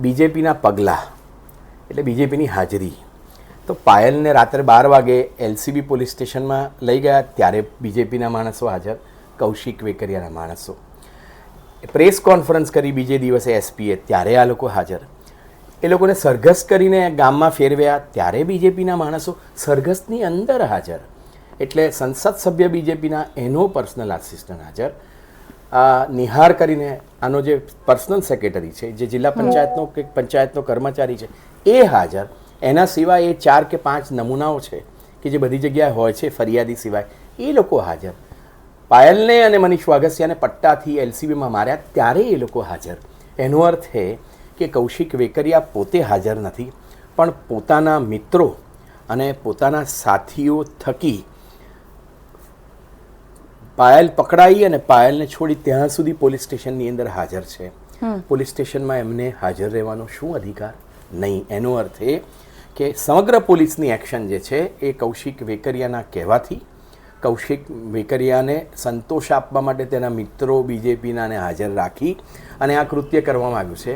બીજેપીના પગલાં, એટલે બીજેપીની હાજરી. તો પાયલને રાત્રે બાર વાગે એલસીબી પોલીસ સ્ટેશનમાં લઈ ગયા, ત્યારે બીજેપીના માણસો હાજર, કૌશિક વેકરિયાના માણસો. પ્રેસ કોન્ફરન્સ કરી બીજે દિવસે એસપીએ, ત્યારે આ લોકો હાજર. એ લોકોને સરઘસ કરીને ગામમાં ફેરવ્યા, ત્યારે બીજેપીના માણસો સરઘસની અંદર હાજર. એટલે સંસદ સભ્ય બીજેપીના એનો પર્સનલ આસિસ્ટન્ટ હાજર. આ નિહાર કરીને આનો જે પર્સનલ સેક્રેટરી છે જે જિલ્લા પંચાયતનો કે પંચાયતનો કર્મચારી છે એ હાજર. એના સિવાય એ ચાર કે પાંચ નમૂનાઓ છે કે જે બધી જગ્યાએ હોય છે ફરિયાદી સિવાય એ લોકો હાજર. પાયલને અને મનીષ વાઘસિયાને પટ્ટાથી એલસીબીમાં માર્યા ત્યારે એ લોકો હાજર. એનો અર્થ એ કે કૌશિક વેકરિયા પોતે હાજર નથી પણ પોતાના મિત્રો અને પોતાના સાથીઓ થકી પાયલ પકડાઈ અને પાયલને છોડી ત્યાં સુધી પોલીસ સ્ટેશનની અંદર હાજર છે. પોલીસ સ્ટેશનમાં એમને હાજર રહેવાનો શું અધિકાર? નહીં એનો અર્થ એ કે સમગ્ર પોલીસની એક્શન જે છે એ કૌશિક વેકરિયાના કહેવાથી કૌશિક વેકરિયાને સંતોષ આપવા માટે તેના મિત્રો બીજેપીનાને હાજર રાખી અને આ કૃત્ય કરવામાં આવ્યું છે.